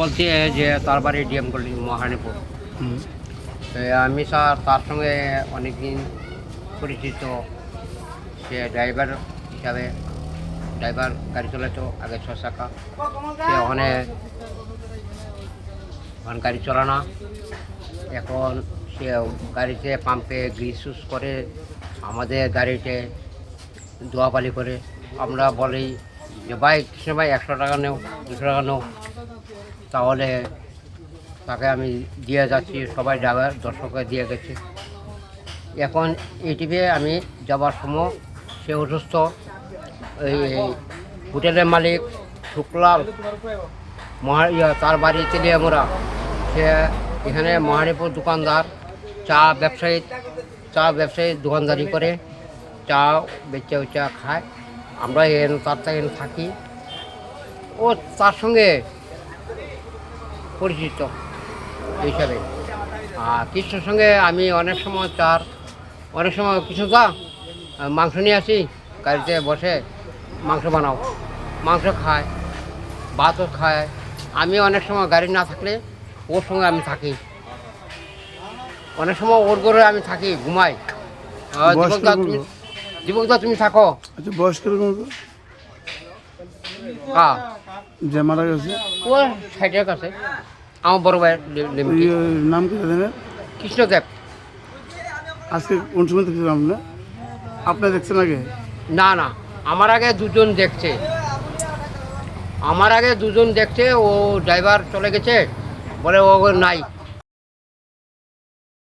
বলছি যে তার বাড়ি ডিএম কলেজ মহারানীপুর তো আমি স্যার তার সঙ্গে অনেকদিন পরিচিত। সে ড্রাইভার হিসাবে ড্রাইভার গাড়ি চালাতো আগে ছ চাকা সে ওখানে ওখানে গাড়ি চালানা এখন সে গাড়িতে পাম্পে গ্রিস করে আমাদের গাড়িতে দোয়াপালি করে। আমরা বলি যে কৃষ্ণ ভাই? একশো টাকা নেও দুশো টাকা নেও। তাহলে তাকে আমি দিয়ে যাচ্ছি সবাই ড্রাইভার দর্শককে দিয়ে গেছে। এখন এটিভি আমি যাবার সময় সে অসুস্থ। এই হোটেলের মালিক শুক্লাল মহা ইয়া, তার বাড়ি তেলিয়ামোড়া সে এখানে মহারিপুর দোকানদার চা ব্যবসায়ী চা ব্যবসায়ী দোকানদারি করে চা বেচা উচা খায়। আমরা এখানে তার থেকে থাকি। ও তার সঙ্গে পরিচিত হিসাবে। আর কৃষ্ণর সঙ্গে আমি অনেক সময় চার অনেক সময় কৃষ্ণদা আহ, মাংস নিয়ে আসি গাড়িতে বসে মাংস বানাও। মাংস খায় ভাতও খায়। আমি অনেক সময় গাড়ি না থাকলে ওর সঙ্গে আমি থাকি। অনেক সময় ওর ঘরে আমি থাকি ঘুমাই। বয়স তুমি থাকো। আচ্ছা বয়স কীরকম তো? যে মারা গেছে? ও সাইডের কাছে। আমার বড়। ওই, ওই নাম কি জানেন কৃষ্ণদেব। আজকে কোন সময় দেখছিলাম আপনি আপনি দেখছেন আগে? না না। আমার আগে দুজন দেখছে। আমার আগে দুজন দেখছে ও ড্রাইভার চলে গেছে। বলে ও নাই।